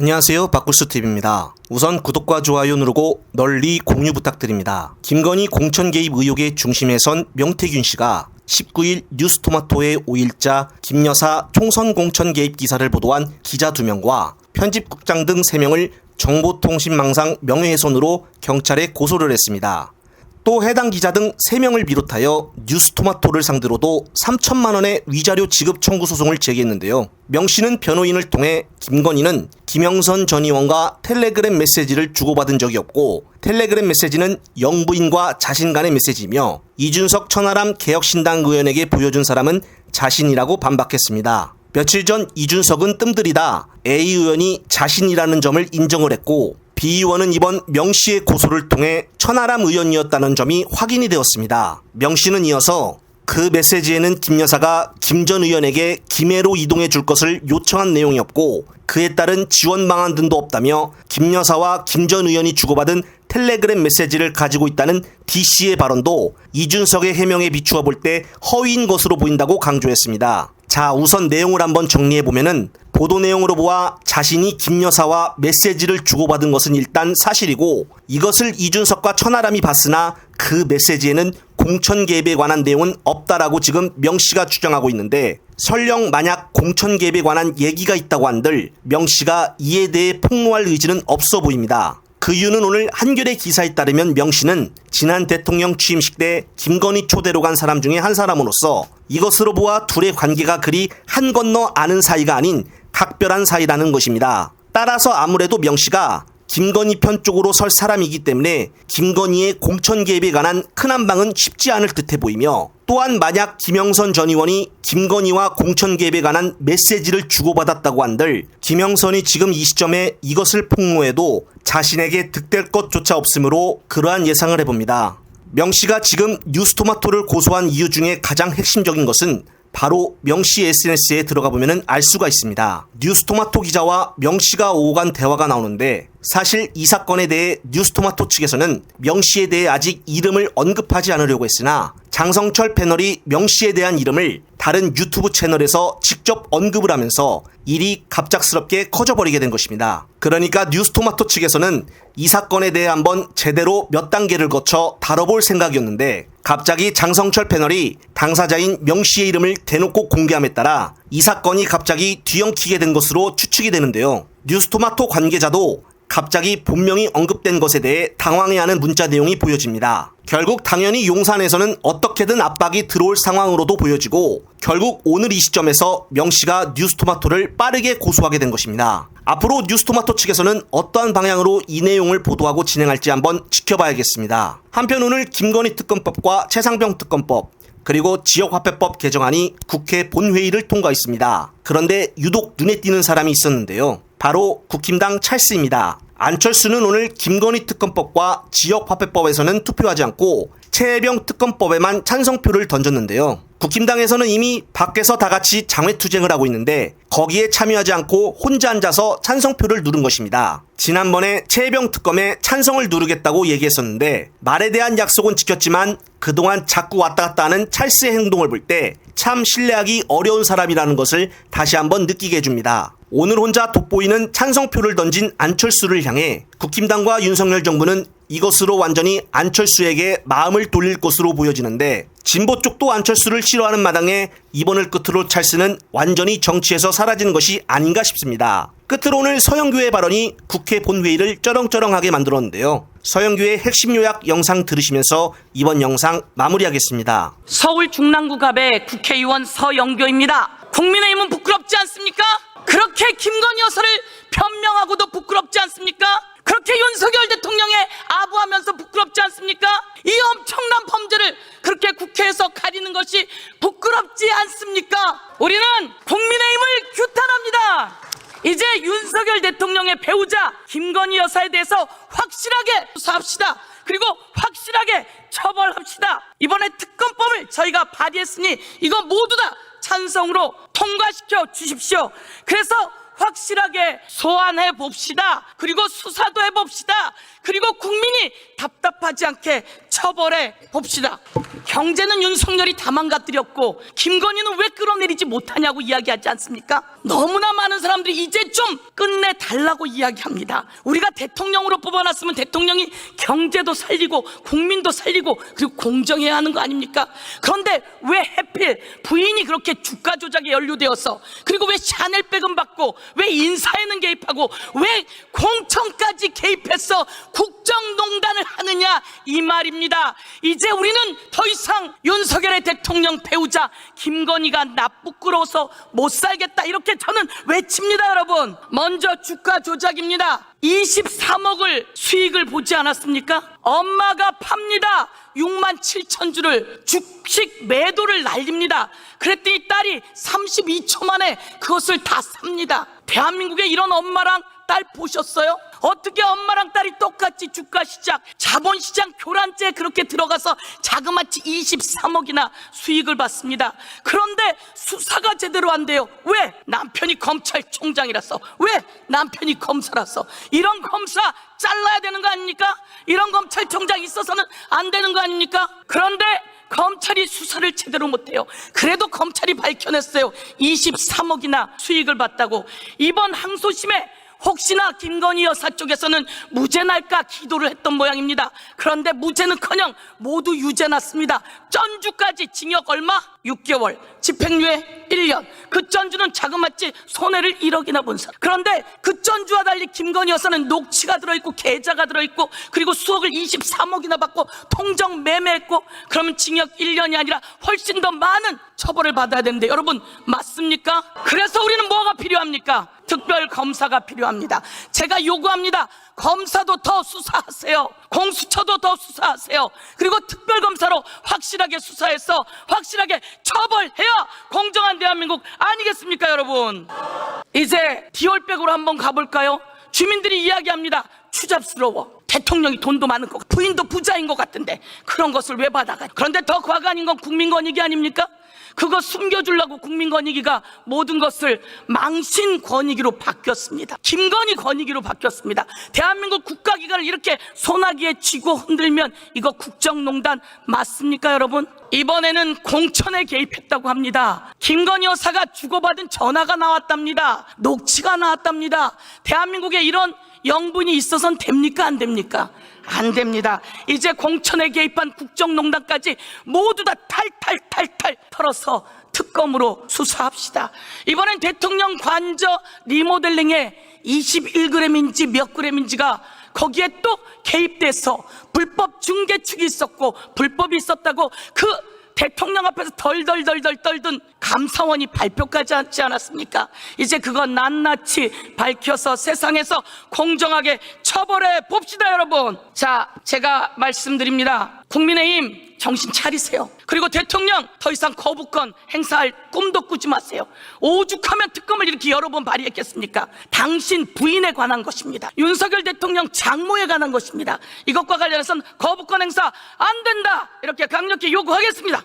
안녕하세요. 박굴수TV입니다. 우선 구독과 좋아요 누르고 널리 공유 부탁드립니다. 김건희 공천 개입 의혹의 중심에 선 명태균 씨가 19일 뉴스토마토의 5일자 김여사 총선 공천 개입 기사를 보도한 기자 2명과 편집국장 등 3명을 정보통신망상 명예훼손으로 경찰에 고소를 했습니다. 또 해당 기자 등 3명을 비롯하여 뉴스토마토를 상대로도 3천만 원의 위자료 지급 청구 소송을 제기했는데요. 명 씨는 변호인을 통해 김건희는 김영선 전 의원과 텔레그램 메시지를 주고받은 적이 없고 텔레그램 메시지는 영부인과 자신 간의 메시지이며 이준석 천하람 개혁신당 의원에게 보여준 사람은 자신이라고 반박했습니다. 며칠 전 이준석은 뜸들이다 A 의원이 자신이라는 점을 인정을 했고 B 의원은 이번 명 씨의 고소를 통해 천하람 의원이었다는 점이 확인이 되었습니다. 명 씨는 이어서 그 메시지에는 김 여사가 김 전 의원에게 김해로 이동해 줄 것을 요청한 내용이었고 그에 따른 지원 방안 등도 없다며 김 여사와 김 전 의원이 주고받은 텔레그램 메시지를 가지고 있다는 D 씨의 발언도 이준석의 해명에 비추어 볼 때 허위인 것으로 보인다고 강조했습니다. 자, 우선 내용을 한번 정리해 보면은 보도 내용으로 보아 자신이 김 여사와 메시지를 주고받은 것은 일단 사실이고 이것을 이준석과 천하람이 봤으나 그 메시지에는 공천 개입에 관한 내용은 없다라고 지금 명 씨가 주장하고 있는데 설령 만약 공천 개입에 관한 얘기가 있다고 한들 명 씨가 이에 대해 폭로할 의지는 없어 보입니다. 그 이유는 오늘 한겨레 기사에 따르면 명 씨는 지난 대통령 취임식 때 김건희 초대로 간 사람 중에 한 사람으로서 이것으로 보아 둘의 관계가 그리 한 건너 아는 사이가 아닌 각별한 사이라는 것입니다. 따라서 아무래도 명 씨가 김건희 편 쪽으로 설 사람이기 때문에 김건희의 공천 개입에 관한 큰 한방은 쉽지 않을 듯해 보이며 또한 만약 김영선 전 의원이 김건희와 공천 개입에 관한 메시지를 주고받았다고 한들 김영선이 지금 이 시점에 이것을 폭로해도 자신에게 득될 것조차 없으므로 그러한 예상을 해봅니다. 명 씨가 지금 뉴스토마토를 고소한 이유 중에 가장 핵심적인 것은 바로 명씨 SNS에 들어가 보면은 알 수가 있습니다. 뉴스토마토 기자와 명 씨가 오간 대화가 나오는데 사실 이 사건에 대해 뉴스토마토 측에서는 명 씨에 대해 아직 이름을 언급하지 않으려고 했으나 장성철 패널이 명 씨에 대한 이름을 다른 유튜브 채널에서 직접 언급을 하면서 일이 갑작스럽게 커져버리게 된 것입니다. 그러니까 뉴스토마토 측에서는 이 사건에 대해 한번 제대로 몇 단계를 거쳐 다뤄볼 생각이었는데 갑자기 장성철 패널이 당사자인 명 씨의 이름을 대놓고 공개함에 따라 이 사건이 갑자기 뒤엉키게 된 것으로 추측이 되는데요. 뉴스토마토 관계자도 갑자기 본명이 언급된 것에 대해 당황해하는 문자 내용이 보여집니다. 결국 당연히 용산에서는 어떻게든 압박이 들어올 상황으로도 보여지고 결국 오늘 이 시점에서 명 씨가 뉴스토마토를 빠르게 고소하게 된 것입니다. 앞으로 뉴스토마토 측에서는 어떠한 방향으로 이 내용을 보도하고 진행할지 한번 지켜봐야겠습니다. 한편 오늘 김건희 특검법과 최상병 특검법 그리고 지역화폐법 개정안이 국회 본회의를 통과했습니다. 그런데 유독 눈에 띄는 사람이 있었는데요. 바로 국힘당 찰스입니다. 안철수는 오늘 김건희 특검법과 지역화폐법에서는 투표하지 않고 최혜병 특검법에만 찬성표를 던졌는데요. 국힘당에서는 이미 밖에서 다 같이 장외투쟁을 하고 있는데 거기에 참여하지 않고 혼자 앉아서 찬성표를 누른 것입니다. 지난번에 최혜병 특검에 찬성을 누르겠다고 얘기했었는데 말에 대한 약속은 지켰지만 그동안 자꾸 왔다 갔다 하는 찰스의 행동을 볼 때 참 신뢰하기 어려운 사람이라는 것을 다시 한번 느끼게 해줍니다. 오늘 혼자 돋보이는 찬성표를 던진 안철수를 향해 국힘당과 윤석열 정부는 이것으로 완전히 안철수에게 마음을 돌릴 것으로 보여지는데 진보 쪽도 안철수를 싫어하는 마당에 이번을 끝으로 찰스는 완전히 정치에서 사라지는 것이 아닌가 싶습니다. 끝으로 오늘 서영규의 발언이 국회 본회의를 쩌렁쩌렁하게 만들었는데요. 서영규의 핵심 요약 영상 들으시면서 이번 영상 마무리하겠습니다. 서울 중랑구갑의 국회의원 서영교입니다. 국민의힘은 부끄럽지 않습니까? 그렇게 김건 이제 윤석열 대통령의 배우자 김건희 여사에 대해서 확실하게 수사합시다. 그리고 확실하게 처벌합시다. 이번에 특검법을 저희가 발의했으니 이거 모두 다 찬성으로 통과시켜 주십시오. 그래서 확실하게 소환해 봅시다. 그리고 수사도 해 봅시다. 그리고 국민이 답답하지 않게 처벌해 봅시다. 경제는 윤석열이 다 망가뜨렸고 김건희는 왜 끌어내리지 못하냐고 이야기하지 않습니까? 너무나 많은 사람들이 이제 좀 끝내달라고 이야기합니다. 우리가 대통령으로 뽑아놨으면 대통령이 경제도 살리고 국민도 살리고 그리고 공정해야 하는 거 아닙니까? 그런데 왜 해필 부인이 그렇게 주가 조작에 연루되어서 그리고 왜 샤넬백은 받고 왜 인사에는 개입하고 왜 공천까지 개입해서 국 정농단을 하느냐 이 말입니다. 이제 우리는 더 이상 윤석열의 대통령 배우자 김건희가 나 부끄러워서 못 살겠다 이렇게 저는 외칩니다 여러분. 먼저 주가 조작입니다. 23억을 수익을 보지 않았습니까? 엄마가 팝니다. 6만 7천 주를 주식 매도를 날립니다. 그랬더니 딸이 32초 만에 그것을 다 삽니다. 대한민국에 이런 엄마랑 딸 보셨어요? 어떻게 엄마랑 딸이 똑같이 주가 시장, 자본 시장 교란죄에 그렇게 들어가서 자그마치 23억이나 수익을 받습니다. 그런데 수사가 제대로 안 돼요. 왜? 남편이 검찰총장이라서. 왜? 남편이 검사라서. 이런 검사 잘라야 되는 거 아닙니까? 이런 검찰총장 있어서는 안 되는 거 아닙니까? 그런데 검찰이 수사를 제대로 못해요. 그래도 검찰이 밝혀냈어요. 23억이나 수익을 봤다고. 이번 항소심에 혹시나 김건희 여사 쪽에서는 무죄 날까 기도를 했던 모양입니다. 그런데 무죄는커녕 모두 유죄 났습니다. 전주까지 징역 얼마? 6개월, 집행유예 1년. 그 전주는 자그마치 손해를 1억이나 본 사람. 그런데 그 전주와 달리 김건희 여사는 녹취가 들어있고 계좌가 들어있고 그리고 수억을 23억이나 받고 통정 매매했고 그러면 징역 1년이 아니라 훨씬 더 많은 처벌을 받아야 되는데 여러분 맞습니까? 그래서 우리는 뭐가 필요합니까? 특별 검사가 필요합니다. 제가 요구합니다. 검사도 더 수사하세요. 공수처도 더 수사하세요. 그리고 특별 검사로 확실하게 수사해서 확실하게 처벌해야 공정한 대한민국 아니겠습니까, 여러분? 이제 디올백으로 한번 가볼까요? 주민들이 이야기합니다. 추잡스러워. 대통령이 돈도 많은 것, 부인도 부자인 것 같은데 그런 것을 왜 받아가? 그런데 더 과간인 건 국민권익위 아닙니까? 그거 숨겨주려고 국민권익위가 모든 것을 망신 권익위로 바뀌었습니다. 김건희 권익위로 바뀌었습니다. 대한민국 국가기관을 이렇게 소나기에 쥐고 흔들면 이거 국정농단 맞습니까, 여러분? 이번에는 공천에 개입했다고 합니다. 김건희 여사가 주고받은 전화가 나왔답니다. 녹취가 나왔답니다. 대한민국에 이런 영분이 있어선 됩니까, 안 됩니까? 안 됩니다. 이제 공천에 개입한 국정농단까지 모두 다 탈탈탈탈 털어서 특검으로 수사합시다. 이번엔 대통령 관저 리모델링에 21g인지 몇 g인지가 거기에 또 개입돼서 불법 중개축이 있었고 불법이 있었다고 그 대통령 앞에서 덜덜덜덜 떨던 감사원이 발표까지 하지 않았습니까? 이제 그건 낱낱이 밝혀서 세상에서 공정하게 처벌해 봅시다, 여러분. 자, 제가 말씀드립니다. 국민의힘 정신 차리세요. 그리고 대통령 더 이상 거부권 행사할 꿈도 꾸지 마세요. 오죽하면 특검을 이렇게 여러 번 발의했겠습니까? 당신 부인에 관한 것입니다. 윤석열 대통령 장모에 관한 것입니다. 이것과 관련해서는 거부권 행사 안 된다. 이렇게 강력히 요구하겠습니다.